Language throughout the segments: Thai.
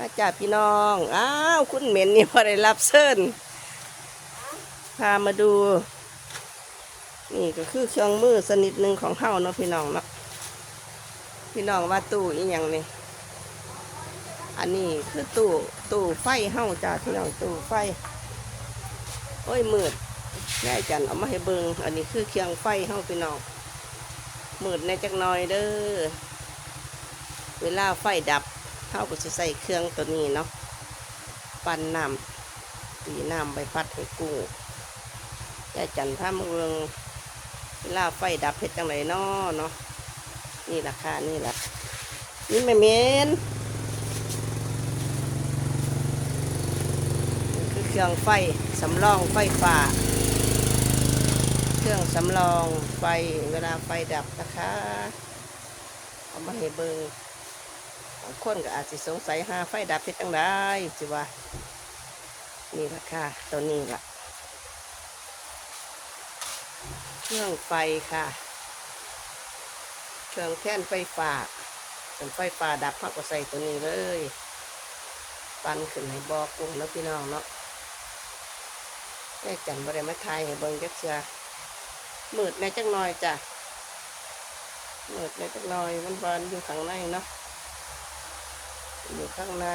มาจ้าพี่น้อง อ้าว คุณเหม็นนี่พอได้รับเชิญพามาดู นี่ก็คือเครื่องมือสนิทหนึ่งของเฮาเนาะพี่น้องเนาะ พี่น้องว่าตู้อีหยังนี่ อันนี้คือตู้ตู้ไฟเฮาจ้าพี่น้องตู้ไฟ โอ้ยมืดแม่จันเอามาให้เบิงอันนี้คือเครื่องไฟเฮาพี่น้องมืดในจักหน่อยเด้อ เวลาไฟดับ เท่ากับจะใส่เครื่องตัวนี้เนาะปั่นน้ำตีน้ำใบพัดให้กุ้งแย่จันท่ามืองเวลาไฟดับเพ็ดจังไรเนาะเนาะนี่ราคานี่แหละนี่ไม่เมนคือเครื่องไฟสำรองไฟฟ้าเครื่องสำรองไฟเวลาไฟดับนะคะเอามาให้เบิงบาง คนก็อาจจะสงสัยหาไฟดับเพชรจังได้จิว่านี่ละค่ะตัวนี้ละเครื่องไฟค่ะ เครื่องแท่นไฟฟ้าเป็นไฟฟ้าดับพักก็ใส่ตัวนี้เลย ปันขึ้นให้บอกุงแล้วพี่น้องเนาะแม่จันบริมาทายให้เบิ่งจักเชียมืดในจังหน่อยจ้ะเปิดเล็กน้อยมันบานอยู่ข้างในเนาะ อยู่ข้างใน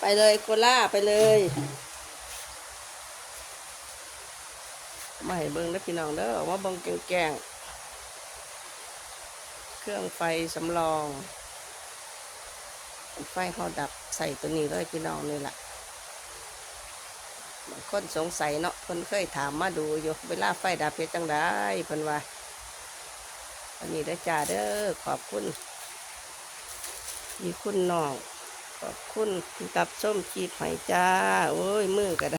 ไปเลยโคล่าไปเลยมาให้เบิ้งนะพี่น้องเด้อออกมาเบิ้งแกงๆเครื่องไฟสำรอง ไฟเขาดับใส่ตัวนี้เลยพี่น้องนี่แหละบางคนสงสัยเนาะคนเคยถามมาดูอยู่เวลาไฟดับเพชรจังได้เพิ่นว่าอันนี้ได้จ้าเด้อขอบคุณ มีคุณน้องขอบคุณที่ตับส้มจีบหอยจ้า โอ้ย มือก็ได้